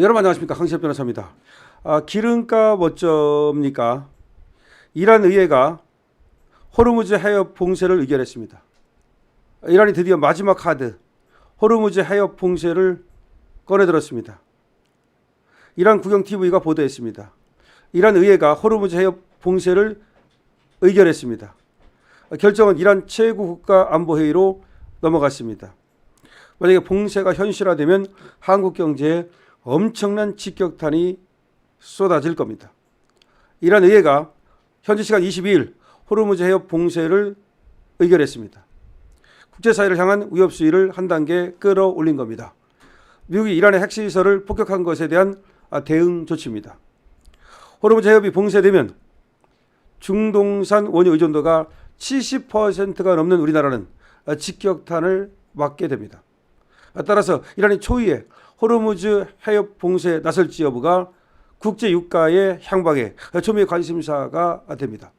여러분 안녕하십니까 강시엽 변호사입니다. 아, 기름값 어쩝니까? 이란 의회가 호르무즈 해협 봉쇄를 의결했습니다. 이란이 드디어 마지막 카드 호르무즈 해협 봉쇄를 꺼내들었습니다. 이란 국영 TV가 보도했습니다. 이란 의회가 호르무즈 해협 봉쇄를 의결했습니다. 결정은 이란 최고 국가 안보 회의로 넘어갔습니다. 만약에 봉쇄가 현실화되면 한국 경제에 엄청난 직격탄이 쏟아질 겁니다. 이란 의회가 현지 시간 22일 호르무즈 해협 봉쇄를 의결했습니다. 국제사회를 향한 위협 수위를 한 단계 끌어올린 겁니다. 미국이 이란의 핵시설을 폭격한 것에 대한 아, 대응 조치입니다. 호르무즈 해협이 봉쇄되면 중동산 원유 의존도가 70%가 넘는 우리나라는 아, 직격탄을 맞게 됩니다. 아, 따라서 이란이 초유의 호르무즈 해협 봉쇄에 나설지 여부가 국제 유가의 향방에 초미의 관심사가 됩니다.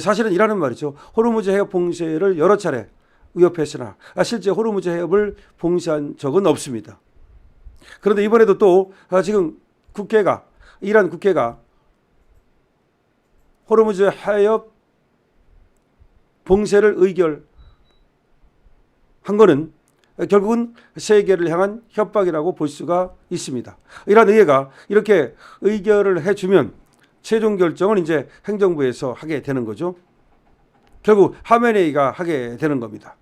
사실은 이란은 말이죠. 호르무즈 해협 봉쇄를 여러 차례 위협했으나 실제 호르무즈 해협을 봉쇄한 적은 없습니다. 그런데 이번에도 또 지금 국회가 이란 국회가 호르무즈 해협 봉쇄를 의결한 거는 결국은 세계를 향한 협박이라고 볼 수가 있습니다. 이란 의회가 이렇게 의결을 해주면 최종 결정은 이제 행정부에서 하게 되는 거죠. 결국 하메네이가 하게 되는 겁니다.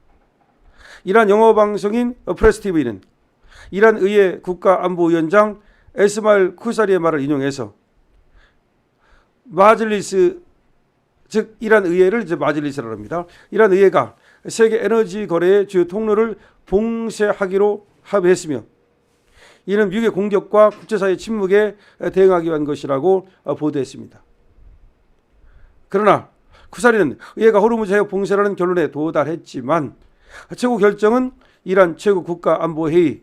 이란 영어 방송인 프레스 TV는 이란 의회 국가안보위원장 에스마일 쿠사리의 말을 인용해서 마즐리스 즉 이란 의회를 이제 마즐리스라고 합니다. 이란 의회가 세계 에너지 거래의 주요 통로를 봉쇄하기로 합의했으며 이는 미국의 공격과 국제사회 침묵에 대응하기 위한 것이라고 보도했습니다. 그러나 쿠사리는 의회가 호르무즈 해협 봉쇄라는 결론에 도달했지만 최고 결정은 이란 최고 국가 안보 회의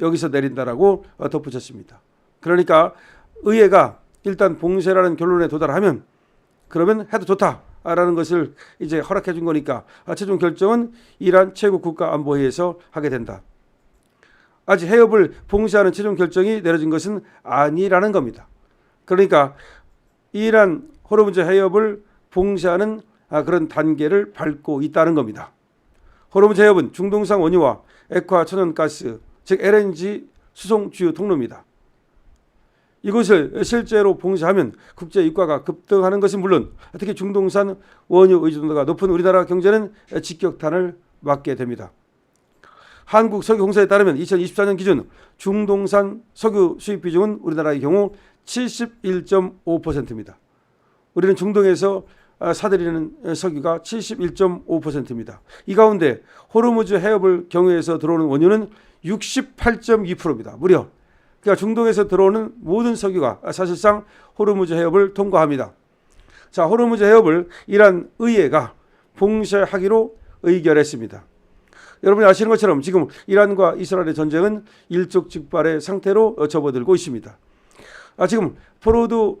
여기서 내린다라고 덧붙였습니다. 그러니까 의회가 일단 봉쇄라는 결론에 도달하면 그러면 해도 좋다 라는 것을 이제 허락해 준 거니까 최종 결정은 이란 최고 국가안보회의에서 하게 된다. 아직 해협을 봉쇄하는 최종 결정이 내려진 것은 아니라는 겁니다. 그러니까 이란 호르무즈 해협을 봉쇄하는 그런 단계를 밟고 있다는 겁니다. 호르무즈 해협은 중동산 원유와 액화 천연가스, 즉 LNG 수송 주요 통로입니다. 이곳을 실제로 봉쇄하면 국제 유가가 급등하는 것은 물론 특히 중동산 원유 의존도가 높은 우리나라 경제는 직격탄을 맞게 됩니다. 한국 석유 공사에 따르면 2024년 기준 중동산 석유 수입 비중은 우리나라의 경우 71.5%입니다. 우리는 중동에서 사들이는 석유가 71.5%입니다. 이 가운데 호르무즈 해협을 경유해서 들어오는 원유는 68.2%입니다. 무려 그러니까 중동에서 들어오는 모든 석유가 사실상 호르무즈 해협을 통과합니다. 자, 호르무즈 해협을 이란 의회가 봉쇄하기로 의결했습니다. 여러분이 아시는 것처럼 지금 이란과 이스라엘의 전쟁은 일촉즉발의 상태로 접어들고 있습니다. 아, 지금 포로드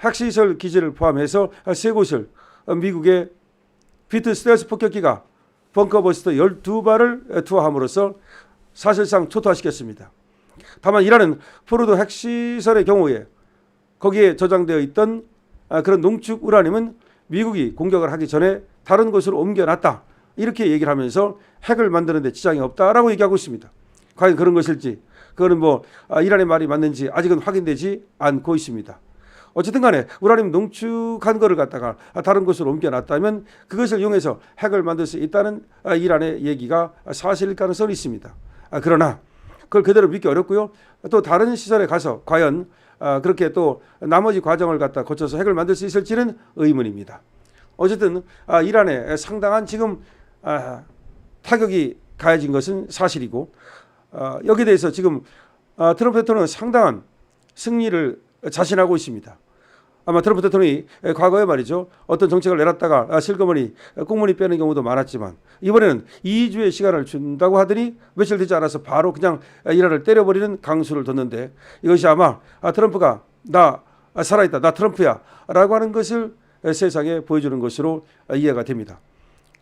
핵시설 기지를 포함해서 세 곳을 미국의 피트 스텔스 폭격기가 벙커버스터 12발을 투하함으로써 사실상 초토화시켰습니다. 다만 이란은 포로드 핵시설의 경우에 거기에 저장되어 있던 그런 농축 우라늄은 미국이 공격을 하기 전에 다른 곳으로 옮겨놨다. 이렇게 얘기를 하면서 핵을 만드는 데 지장이 없다라고 얘기하고 있습니다. 과연 그런 것일지 그거는 뭐 이란의 말이 맞는지 아직은 확인되지 않고 있습니다. 어쨌든 간에 우라늄 농축한 거를 갖다가 다른 곳으로 옮겨놨다면 그것을 이용해서 핵을 만들 수 있다는 이란의 얘기가 사실일 가능성이 있습니다. 그러나 그걸 그대로 믿기 어렵고요. 또 다른 시설에 가서 과연 그렇게 또 나머지 과정을 갖다 거쳐서 핵을 만들 수 있을지는 의문입니다. 어쨌든 이란에 상당한 지금 타격이 가해진 것은 사실이고 여기에 대해서 지금 트럼프 대통령은 상당한 승리를 자신하고 있습니다. 아마 트럼프 대통령이 과거에 말이죠. 어떤 정책을 내놨다가 실거머니 꽁무니 빼는 경우도 많았지만 이번에는 2주의 시간을 준다고 하더니 며칠 되지 않아서 바로 그냥 이란을 때려버리는 강수를 뒀는데 이것이 아마 트럼프가 나 살아있다. 나 트럼프야. 라고 하는 것을 세상에 보여주는 것으로 이해가 됩니다.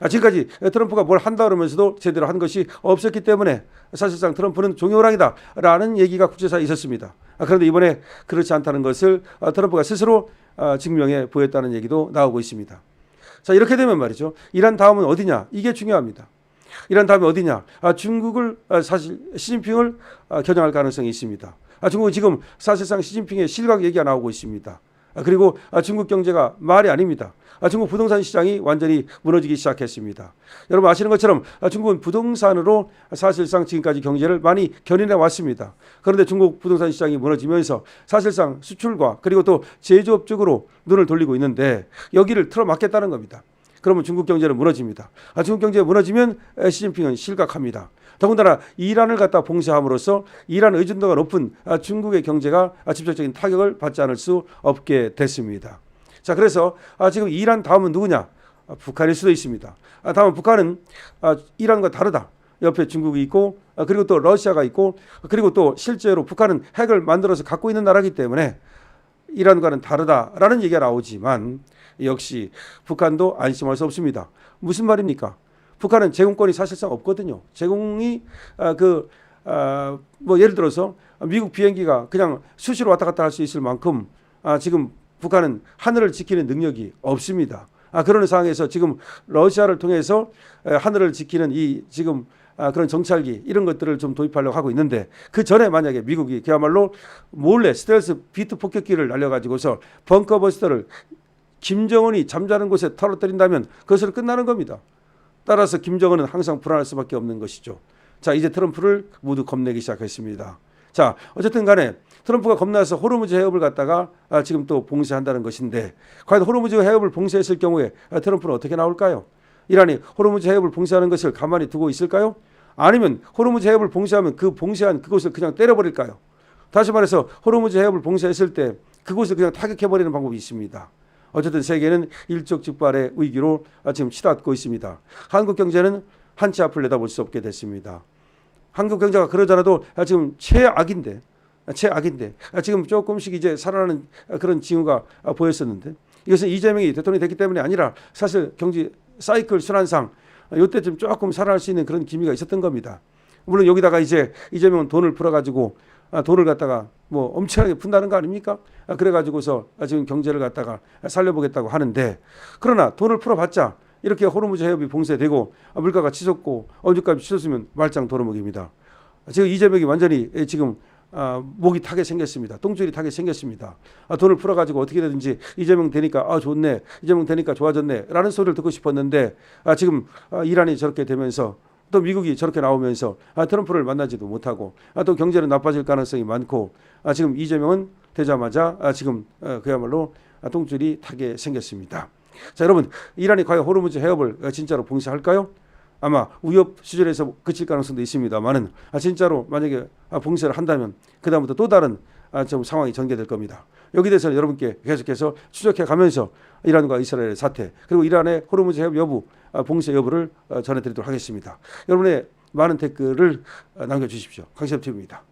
아, 지금까지 트럼프가 뭘 한다 그러면서도 제대로 한 것이 없었기 때문에 사실상 트럼프는 종효랑이다라는 얘기가 국제사에 있었습니다. 아, 그런데 이번에 그렇지 않다는 것을 아, 트럼프가 스스로 아, 증명해 보였다는 얘기도 나오고 있습니다. 자 이렇게 되면 말이죠. 이란 다음은 어디냐? 이게 중요합니다. 이란 다음에 어디냐? 아, 중국을 아, 사실 시진핑을 아, 겨냥할 가능성이 있습니다. 아, 중국은 지금 사실상 시진핑의 실각 얘기가 나오고 있습니다. 아, 그리고 아, 중국 경제가 말이 아닙니다. 아, 중국 부동산 시장이 완전히 무너지기 시작했습니다. 여러분 아시는 것처럼 아, 중국은 부동산으로 사실상 지금까지 경제를 많이 견인해 왔습니다. 그런데 중국 부동산 시장이 무너지면서 사실상 수출과 그리고 또 제조업 쪽으로 눈을 돌리고 있는데 여기를 틀어막겠다는 겁니다. 그러면 중국 경제는 무너집니다. 아, 중국 경제가 무너지면 에, 시진핑은 실각합니다. 더군다나 이란을 갖다 봉쇄함으로써 이란 의존도가 높은 아, 중국의 경제가 아, 직접적인 타격을 받지 않을 수 없게 됐습니다. 자, 그래서 아, 지금 이란 다음은 누구냐? 아, 북한일 수도 있습니다. 아, 다음은 북한은 아, 이란과 다르다. 옆에 중국이 있고 아, 그리고 또 러시아가 있고 그리고 또 실제로 북한은 핵을 만들어서 갖고 있는 나라이기 때문에 이란과는 다르다라는 얘기가 나오지만 역시 북한도 안심할 수 없습니다. 무슨 말입니까? 북한은 제공권이 사실상 없거든요. 제공이 아, 그, 아, 뭐 예를 들어서 미국 비행기가 그냥 수시로 왔다 갔다 할 수 있을 만큼 아, 지금 북한은 하늘을 지키는 능력이 없습니다. 아, 그런 상황에서 지금 러시아를 통해서 에, 하늘을 지키는 이 지금 아, 그런 정찰기 이런 것들을 좀 도입하려고 하고 있는데 그 전에 만약에 미국이 그야말로 몰래 스텔스 비트 폭격기를 날려가지고서 벙커버스터를 김정은이 잠자는 곳에 털어뜨린다면 그것으로 끝나는 겁니다. 따라서 김정은은 항상 불안할 수밖에 없는 것이죠. 자, 이제 트럼프를 모두 겁내기 시작했습니다. 자, 어쨌든 간에 트럼프가 겁나서 호르무즈 해협을 갖다가 아, 지금 또 봉쇄한다는 것인데 과연 호르무즈 해협을 봉쇄했을 경우에 아, 트럼프는 어떻게 나올까요? 이란이 호르무즈 해협을 봉쇄하는 것을 가만히 두고 있을까요? 아니면 호르무즈 해협을 봉쇄하면 그 봉쇄한 그곳을 그냥 때려버릴까요? 다시 말해서 호르무즈 해협을 봉쇄했을 때 그곳을 그냥 타격해버리는 방법이 있습니다. 어쨌든 세계는 일촉즉발의 위기로 지금 치닫고 있습니다. 한국 경제는 한치 앞을 내다볼 수 없게 됐습니다. 한국 경제가 그러잖아도 지금 최악인데, 최악인데 지금 조금씩 이제 살아나는 그런 징후가 보였었는데 이것은 이재명이 대통령이 됐기 때문이 아니라 사실 경제 사이클 순환상 이때쯤 조금 살아날 수 있는 그런 기미가 있었던 겁니다. 물론 여기다가 이제 이재명은 돈을 풀어가지고 아, 돈을 갖다가 뭐 엄청나게 푼다는 거 아닙니까? 아, 그래가지고서 지금 경제를 갖다가 살려보겠다고 하는데 그러나 돈을 풀어봤자 이렇게 호르무즈 해협이 봉쇄되고 아, 물가가 치솟고 어주값이 치솟으면 말짱 도루묵입니다. 지금 이재명이 완전히 지금 아, 목이 타게 생겼습니다. 똥줄이 타게 생겼습니다. 아, 돈을 풀어가지고 어떻게 되든지 이재명 되니까 아 좋네, 이재명 되니까 좋아졌네 라는 소리를 듣고 싶었는데 아, 지금 아, 이란이 저렇게 되면서 또 미국이 저렇게 나오면서 아, 트럼프를 만나지도 못하고 아, 또 경제는 나빠질 가능성이 많고 아, 지금 이재명은 되자마자 아, 지금 어, 그야말로 아, 똥줄이 타게 생겼습니다. 자 여러분 이란이 과연 호르무즈 해협을 어, 진짜로 봉쇄할까요? 아마 위협 수준에서 그칠 가능성도 있습니다만은 아, 진짜로 만약에 아, 봉쇄를 한다면 그 다음부터 또 다른 아, 좀 상황이 전개될 겁니다. 여기 대해서 여러분께 계속해서 추적해 가면서 이란과 이스라엘의 사태 그리고 이란의 호르무즈 해협 여부 아, 봉쇄 여부를 어, 전해드리도록 하겠습니다. 여러분의 많은 댓글을 어, 남겨주십시오. 강시엽 TV입니다.